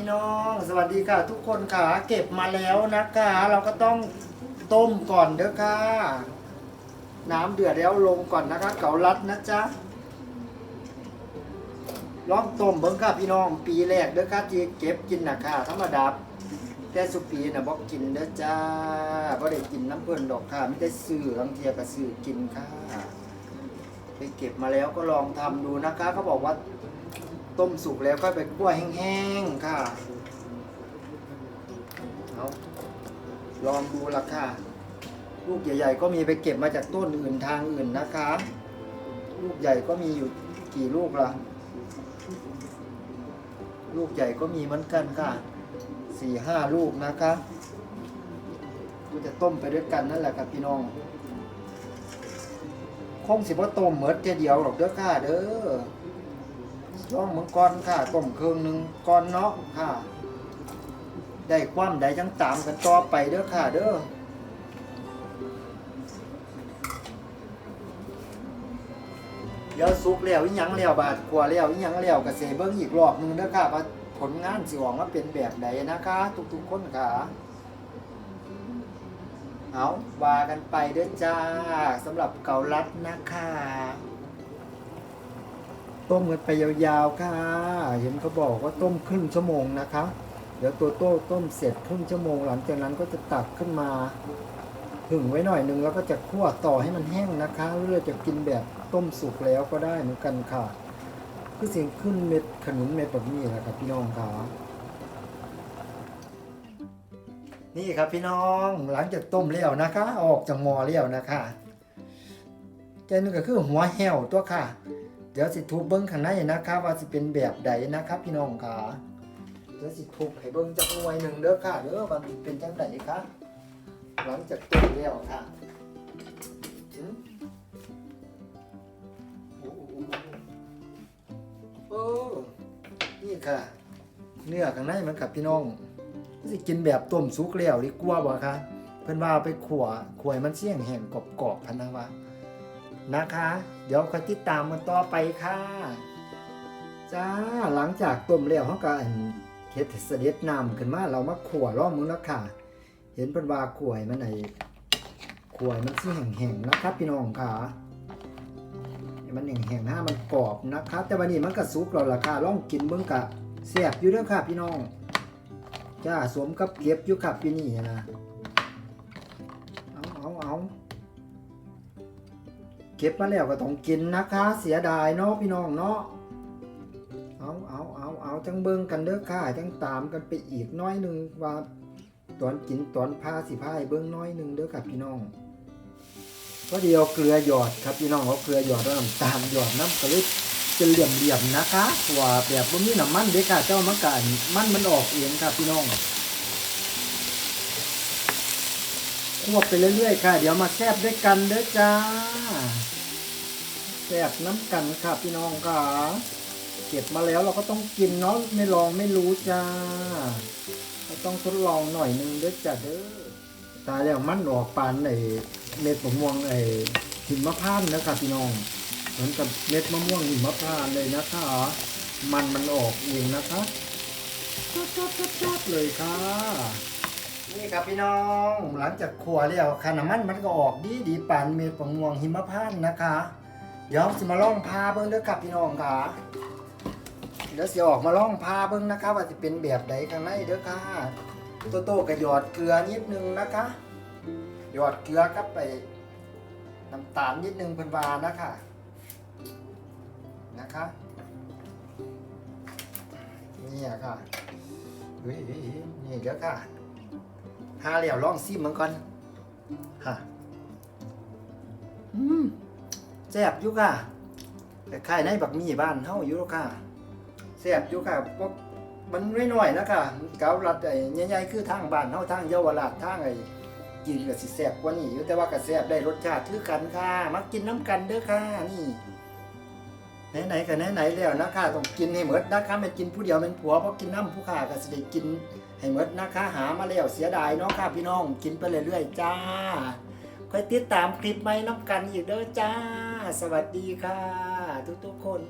พี่น้อง สวัสดีค่ะ ทุกคนค่ะ เก็บมาแล้วนะคะ เราก็ต้องต้มก่อนเด้อค่ะ น้ำเดือดแล้วลงก่อนนะคะ เกาลัดนะจ๊ะลองต้มเบิ้งค่ะพี่น้อง ปีแรกเด้อค่ะที่เก็บกินนะค่ะธรรมดาแต่สุปีนะบอกกินเด้อจ้าบ่ได้กินน้ำเพิ่นดอกค่ะไม่ได้ซื้อบางเทียก็ซื้อกินค่ะ ไปเก็บมาแล้วก็ลองทำดูนะคะเขาบอกว่า ต้มสุกแล้วก็ไปคั่วแห้งๆค่ะเอาลองดูละค่ะ ลูกใหญ่ๆก็มีไปเก็บมาจากต้นอื่นทางอื่นนะคะ ลูกใหญ่ก็มีอยู่กี่ลูกละลูกใหญ่ก็มีเหมือนกันค่ะสี่ห้าลูกนะคะก็จะต้มไปด้วยกันนั่นแหละครับพี่น้องคงสิบ่ต้มเหมือนเจเดียวหรอกเด้อค่ะเด้อ ล่องเหมังกรค่ะต้มเครื่องหนึ่งก้อนเนาะค่ะ ได้ความได้จังตามกันต่อไปเด้อค่ะ เด้อเดี๋ยวสุกแล้วอีหยังแล้วบาดกว่าแล้วอีหยังแล้วก็เสเบิ่งอีกรอบหนึงเด้อค่ะว่าผลงานสิออกมาเป็นแบบใดนะคะ ทุกๆคนค่ะ เอาว่ากันไปเด้อจ้าสำหรับเกาลัดนะคะ ต้มกันไปยาวๆค่ะ เห็นเขาบอกว่าต้มครึ่งชั่วโมงนะคะ เดี๋ยวตัวโต้ต้มเสร็จครึ่งชั่วโมง หลังจากนั้นก็จะตักขึ้นมาผึ่งไว้หน่อยหนึ่งแล้วก็จะคั่วต่อให้มันแห้งนะคะหรือจะกินแบบต้มสุกแล้วก็ได้เหมือนกันค่ะ คือเสิ่งขึ้นเม็ดขนุนเม็ดแบบนี้แหละครับพี่น้องค่ะนี่ครับพี่น้องหลังจากต้มแล้วนะคะ ออกจากหม้อแล้วนะคะแกนึงก็คือหัวแห้วตัวค่ะ เดี๋ยวสิทุบเบิ้งข้างในนะครับ ว่าสิเป็นแบบใดนะครับ พี่น้องค่ะเดี๋ยวสิทุบให้เบิ้งจักหน่วยหนึ่งเด้อค่ะเด้อว่ามันเป็นจังไดครับหลังจากต้มแล้วค่ะโอ้นี่ค่ะ เนื้อข้างในมันครับพี่น้องสิกินแบบต้มสุกแล้วดีกว่าบ่คะเพิ่นว่าไปขัวขวให้มันเสี่ยงแห้งกรอบๆพันนะว่า นะคะ เดี๋ยวคอยติดตามกันต่อไปค่ะ จ้าหลังจากต้มแล้วเขาก็อั่นเฮ็ดเสด็จน้ำขึ้นมาเรามาขั่วล้อมมึงแล้วค่ะ เห็นเป็นว่าขวให้มันไอ้ขั่วให้มันสิแห้งๆนะครับพี่น้องค่ะให้มันแห้งๆนะมันกรอบนะครับ แต่วันนี้มันก็สุกแล้วล่ะค่ะลองกินเบิ่งกะแซ่บอยู่เด้อค่ะพี่น้องจ้าสวมกับเก็บอยู่ครับพี่นี่นะเอาเอาเอา เก็บมาแล้วก็ต้องกินนะคะ เสียดายเนาะพี่น้องเนาะเอาเอาเอาเอาจังเบิ่งกันเด้อค่ะจังตามกันไปอีกน้อยหนึ่งว่าตอนกินตอนพาสิพายเบิ่งน้อยหนึ่งเด้อครับพี่น้องก็เดียวเกลือหยอดครับพี่น้องเอาเกลือหยอดแล้วน้ำตาลหยอดน้ำกระลิบจะเหลี่ยมเหลี่ยมนะคะว่าแบบบ่มีน้ำมันเด้อค่ะเจ้ามันกันมันมันออกเองครับพี่น้องค วบไปเรื่อยๆค่ะ เดี๋ยวมาแซบด้วยกันเด้อจ้าแสบน้ำกันค่ะพี่น้องค่ะเก็บมาแล้วเราก็ต้องกินเนาะไม่ลองไม่รู้จ้าเราต้องทดลองหน่อยนึงเด้อจ้าเด้อตายแล้วมันออกปานไอ้เม็ดมะม่วงไอ้หิมะพานต์นะครับพี่น้องเหมือนกับเม็ดมะม่วงหิมะพานต์เลยนะคะมันมันออกเองนะคะจัดจัดจัดจัดเลยค่ะ นี่ครับพี่น้องหลังจากขัวแล้วค่ะน้ำมันมันก็ออกดีดีปานเม็ดมะม่วงหิมพานต์นะคะ เดี๋ยวสิมาล่องพาเบิ้งเด้อครับพี่น้องค่ะเดี๋ยวสิออกมาล่องพาเบิ้งนะคะ ว่าจะเป็นแบบใดข้างในเด้อค่ะโตโต้ก็หยอดเกลือนิดนึงนะคะหยอดเกลือกับไปน้ำตาลนิดนึงเพิ่นวานะคะนะคะนี่อะค่ะเฮ้ยนี่เด้อค่ะ หาแล้วลองซิมมันก่อนค่ะอืมแซ่บอยู่ค่ะแต่ขายในบักหมี่บ้านเฮาอยู่แล้วค่ะแซ่บอยู่ค่ะบ่มันน้อยๆนะค่ะเกาลัดไอ้ใหญ่ๆคือทางบ้านเฮาทางเยาวราชทางไอ้กินก็สิแซ่บกว่านี้อยู่แต่ว่าก็แซ่บได้รสชาติคือกันค่ะมากินน้ำกันเด้อค่ะนี่ ไหนๆก็ไหนๆแล้วนะคะต้องกินให้หมดนะคะไม่กินผู้เดียวเป็นผัวเพราะกินน้ำผู้ขาก็สิได้กินให้หมดนะคะหามาแล้วเสียดายเนาะค่ะพี่น้องกินไปเรื่อยๆจ้าคอยติดตามคลิปใหม่น้ำกันอีกเด้อจ้า สวัสดีค่ะ ทุกๆคน